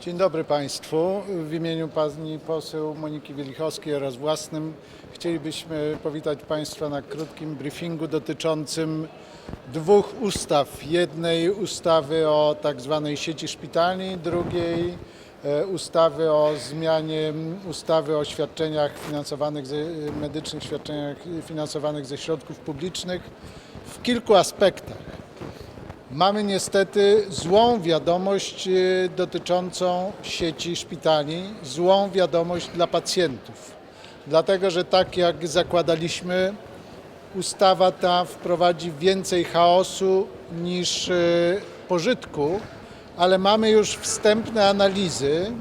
Dzień dobry Państwu. W imieniu pani poseł Moniki Wielichowskiej oraz własnym chcielibyśmy powitać Państwa na krótkim briefingu dotyczącym dwóch ustaw. Jednej ustawy o tak zwanej sieci szpitali, drugiej e, ustawy o zmianie ustawy o świadczeniach finansowanych, ze, medycznych świadczeniach finansowanych ze środków publicznych w kilku aspektach. Mamy niestety złą wiadomość e, dotyczącą sieci szpitali, złą wiadomość dla pacjentów. Dlatego, że tak jak zakładaliśmy, ustawa ta wprowadzi więcej chaosu niż e, pożytku, ale mamy już wstępne analizy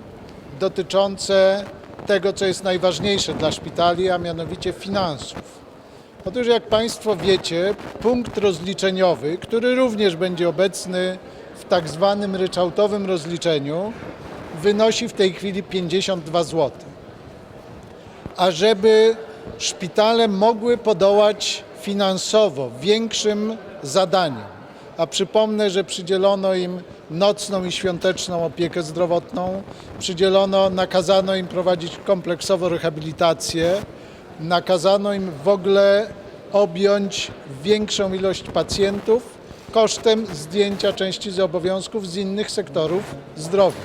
dotyczące tego, co jest najważniejsze dla szpitali, a mianowicie finansów. Otóż jak Państwo wiecie, punkt rozliczeniowy, który również będzie obecny w tak zwanym ryczałtowym rozliczeniu, wynosi w tej chwili 52 zł. A żeby szpitale mogły podołać finansowo większym zadaniom, a przypomnę, że przydzielono im nocną i świąteczną opiekę zdrowotną, przydzielono, nakazano im prowadzić kompleksowo rehabilitację, nakazano im w ogóle objąć większą ilość pacjentów kosztem zdjęcia części z obowiązków z innych sektorów zdrowia.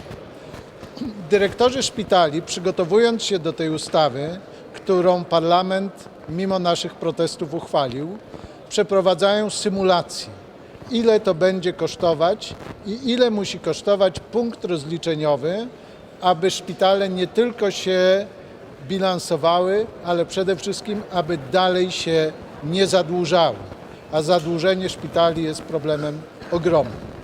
Dyrektorzy szpitali, przygotowując się do tej ustawy, którą parlament mimo naszych protestów uchwalił, przeprowadzają symulacje, ile to będzie kosztować i ile musi kosztować punkt rozliczeniowy, aby szpitale nie tylko się bilansowały, ale przede wszystkim, aby dalej się nie zadłużały. A zadłużenie szpitali jest problemem ogromnym.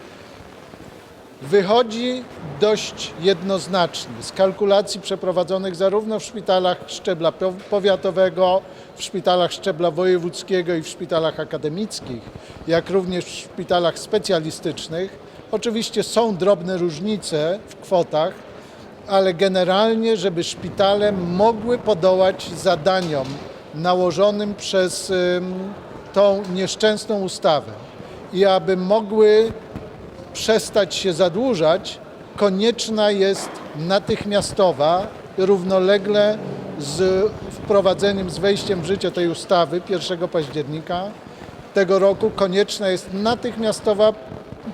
Wychodzi dość jednoznacznie z kalkulacji przeprowadzonych zarówno w szpitalach szczebla po- powiatowego, w szpitalach szczebla wojewódzkiego i w szpitalach akademickich, jak również w szpitalach specjalistycznych. Oczywiście są drobne różnice w kwotach, ale generalnie, żeby szpitale mogły podołać zadaniom nałożonym przez tą nieszczęsną ustawę. I aby mogły przestać się zadłużać, konieczna jest natychmiastowa, równolegle z wprowadzeniem, z wejściem w życie tej ustawy 1 października tego roku, konieczna jest natychmiastowa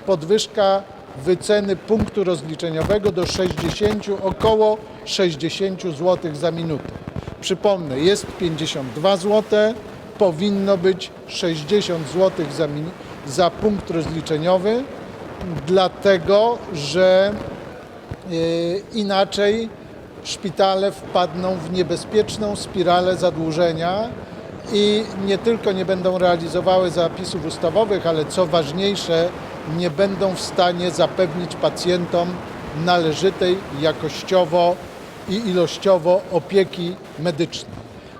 podwyżka wyceny punktu rozliczeniowego do 60, około 60 zł za minutę. Przypomnę, jest 52 zł, powinno być 60 zł za, za punkt rozliczeniowy, dlatego że e, inaczej szpitale wpadną w niebezpieczną spiralę zadłużenia i nie tylko nie będą realizowały zapisów ustawowych, ale co ważniejsze, nie będą w stanie zapewnić pacjentom należytej jakościowo i ilościowo opieki medycznej.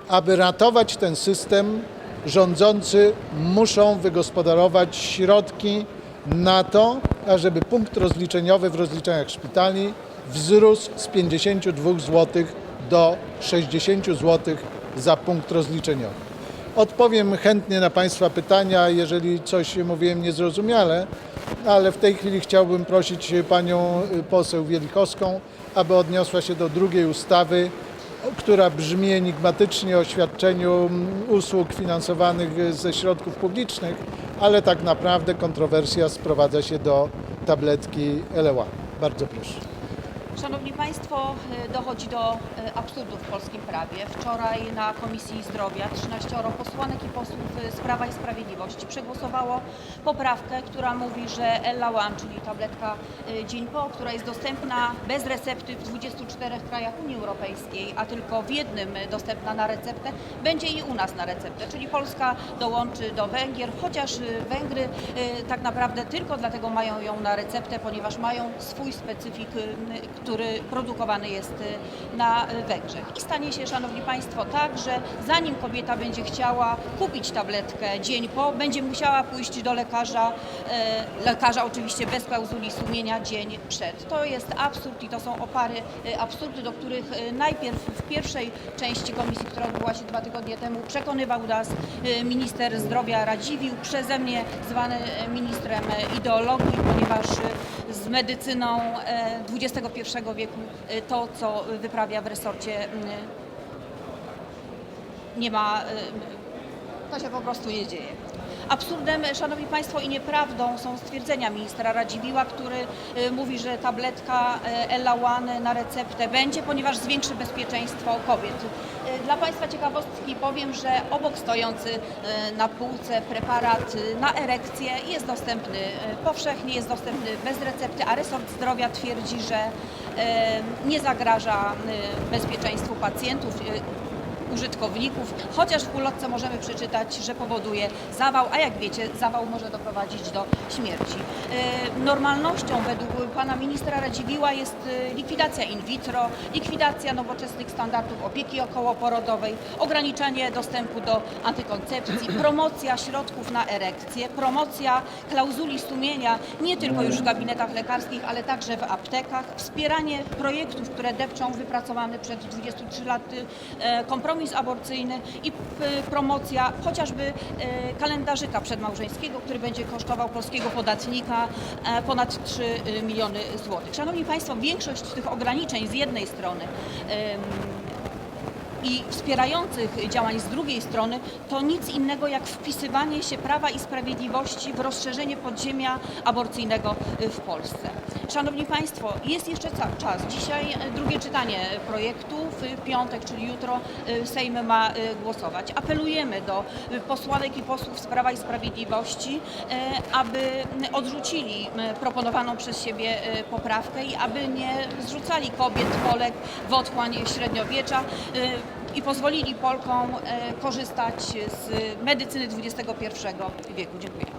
Aby ratować ten system, rządzący muszą wygospodarować środki na to, ażeby punkt rozliczeniowy w rozliczeniach szpitali wzrósł z 52 zł do 60 zł za punkt rozliczeniowy. Odpowiem chętnie na Państwa pytania, jeżeli coś mówiłem niezrozumiale, ale w tej chwili chciałbym prosić Panią poseł Wielichowską, aby odniosła się do drugiej ustawy, która brzmi enigmatycznie o świadczeniu usług finansowanych ze środków publicznych, ale tak naprawdę kontrowersja sprowadza się do tabletki Eleła. Bardzo proszę. Szanowni Państwo, y, dochodzi do y, absurdu w polskim prawie. Wczoraj na Komisji Zdrowia 13 posłanek i posłów y, z Prawa i Sprawiedliwości przegłosowało poprawkę, która mówi, że Ella One, czyli tabletka Dzień Po, która jest dostępna bez recepty w 24 krajach Unii Europejskiej, a tylko w jednym dostępna na receptę, będzie i u nas na receptę. Czyli Polska dołączy do Węgier, chociaż Węgry tak naprawdę tylko dlatego mają ją na receptę, ponieważ mają swój specyfik, który produkowany jest y, na Węgrzech. I stanie się, Szanowni Państwo, tak, że zanim kobieta będzie chciała kupić tabletkę dzień po, będzie musiała pójść do lekarza, y, lekarza oczywiście bez klauzuli sumienia dzień przed. To jest absurd i to są opary y, absurdy, do których y, najpierw w pierwszej części komisji, która odbyła się dwa tygodnie temu, przekonywał nas minister zdrowia Radziwiłł, przeze mnie zwany ministrem ideologii, ponieważ medycyną e, XXI wieku e, to, co wyprawia w resorcie nie ma, y, to się po prostu nie dzieje. Absurdem, Szanowni Państwo, i nieprawdą są stwierdzenia ministra Radziwiła, który y, mówi, że tabletka y, Elawan na receptę będzie, ponieważ zwiększy bezpieczeństwo kobiet. Y, Dla Państwa ciekawostki powiem, że obok stojący na półce preparat na erekcję jest dostępny powszechnie, jest dostępny bez recepty, a resort zdrowia twierdzi, że nie zagraża bezpieczeństwu pacjentów. Użytkowników, chociaż w ulotce możemy przeczytać, że powoduje zawał, a jak wiecie, zawał może doprowadzić do śmierci. E, Normalnością według pana ministra Radziwiła jest e, likwidacja in vitro, likwidacja nowoczesnych standardów opieki okołoporodowej, ograniczenie dostępu do antykoncepcji, promocja środków na erekcję, promocja klauzuli sumienia nie tylko już w gabinetach lekarskich, ale także w aptekach, wspieranie projektów, które depczą wypracowany przed 23 laty e, kompromis aborcyjny i promocja chociażby e, kalendarzyka przedmałżeńskiego, który będzie kosztował polskiego podatnika e, ponad 3 miliony złotych. Szanowni Państwo, większość tych ograniczeń z jednej strony i wspierających działań z drugiej strony to nic innego jak wpisywanie się Prawa i Sprawiedliwości w rozszerzenie podziemia aborcyjnego w Polsce. Szanowni Państwo, jest jeszcze czas. Dzisiaj y, drugie czytanie projektu, w piątek, czyli jutro y, Sejm ma y, głosować. Apelujemy do posłanek i posłów z Prawa i Sprawiedliwości, aby odrzucili proponowaną przez siebie poprawkę i aby nie zrzucali kobiet, Polek w otchłań średniowiecza i pozwolili Polkom e, korzystać z medycyny XXI wieku. Dziękuję.